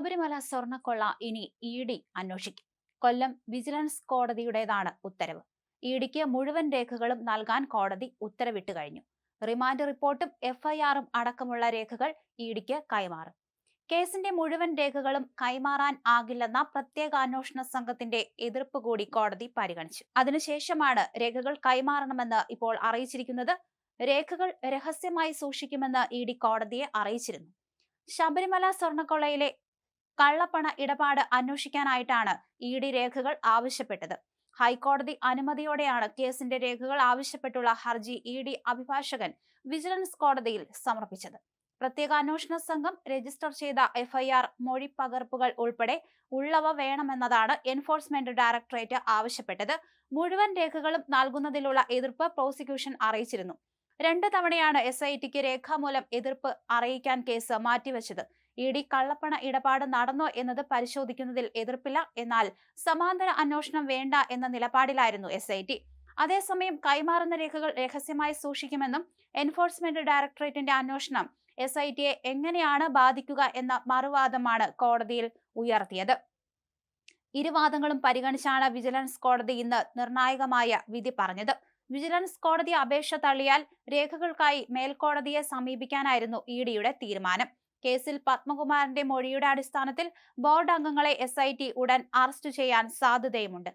ശബരിമല സ്വർണക്കൊള്ള ഇനി E D അന്വേഷിക്കും. കൊല്ലം vigilance കോടതിയുടേതാണ് ഉത്തരവ്. ഇ ഡിക്ക് മുഴുവൻ രേഖകളും നൽകാൻ കോടതി ഉത്തരവിട്ട് കഴിഞ്ഞു. റിമാൻഡ് റിപ്പോർട്ടും എഫ്ഐആറും അടക്കമുള്ള രേഖകൾ ഇ ഡിക്ക് കൈമാറും. കേസിന്റെ മുഴുവൻ രേഖകളും കൈമാറാൻ ആകില്ലെന്ന പ്രത്യേക അന്വേഷണ സംഘത്തിന്റെ എതിർപ്പ് കൂടി കോടതി പരിഗണിച്ചു. അതിനുശേഷമാണ് രേഖകൾ കൈമാറണമെന്ന് ഇപ്പോൾ അറിയിച്ചിരിക്കുന്നത്. രേഖകൾ രഹസ്യമായി സൂക്ഷിക്കുമെന്ന് ഇ ഡി കോടതിയെ അറിയിച്ചിരുന്നു. ശബരിമല സ്വർണക്കൊള്ളയിലെ കള്ളപ്പണ ഇടപാട് അന്വേഷിക്കാനായിട്ടാണ് ഇ ഡി രേഖകൾ ആവശ്യപ്പെട്ടത്. ഹൈക്കോടതി അനുമതിയോടെയാണ് കേസിന്റെ രേഖകൾ ആവശ്യപ്പെട്ടുള്ള ഹർജി ഇ ഡി അഭിഭാഷകൻ വിജിലൻസ് കോടതിയിൽ സമർപ്പിച്ചത്. പ്രത്യേക അന്വേഷണ സംഘം രജിസ്റ്റർ ചെയ്ത എഫ്ഐആർ മൊഴി പകർപ്പുകൾ ഉൾപ്പെടെ ഉള്ളവ വേണമെന്നതാണ് എൻഫോഴ്സ്മെന്റ് ഡയറക്ടറേറ്റ് ആവശ്യപ്പെട്ടത്. മുഴുവൻ രേഖകളും നൽകുന്നതിലുള്ള എതിർപ്പ് പ്രോസിക്യൂഷൻ അറിയിച്ചിരുന്നു. രണ്ട് തവണയാണ് എസ് ഐ ടിക്ക് രേഖാമൂലം എതിർപ്പ് അറിയിക്കാൻ കേസ് മാറ്റിവെച്ചത്. ഇ ഡി കള്ളപ്പണ ഇടപാട് നടന്നോ എന്നത് പരിശോധിക്കുന്നതിൽ എതിർപ്പില്ല. എന്നാൽ സമാന്തര അന്വേഷണം വേണ്ട എന്ന നിലപാടിലായിരുന്നു എസ് അതേസമയം കൈമാറുന്ന രേഖകൾ രഹസ്യമായി സൂക്ഷിക്കുമെന്നും എൻഫോഴ്സ്മെന്റ് ഡയറക്ടറേറ്റിന്റെ അന്വേഷണം എസ് ഐ ടിയെ എങ്ങനെയാണ് ബാധിക്കുക എന്ന മറുവാദമാണ് കോടതിയിൽ ഉയർത്തിയത്. ഇരുവാദങ്ങളും പരിഗണിച്ചാണ് വിജിലൻസ് കോടതി ഇന്ന് നിർണായകമായ വിധി പറഞ്ഞത്. വിജിലൻസ് കോടതി അപേക്ഷ തള്ളിയാൽ രേഖകൾക്കായി മേൽക്കോടതിയെ സമീപിക്കാനായിരുന്നു ഇ ഡിയുടെ തീരുമാനം. കേസിൽ പത്മകുമാറിന്റെ മൊഴിയുടെ അടിസ്ഥാനത്തിൽ ബോർഡ് അംഗങ്ങളെ എസ് ഉടൻ അറസ്റ്റ് ചെയ്യാൻ സാധ്യതയുമുണ്ട്.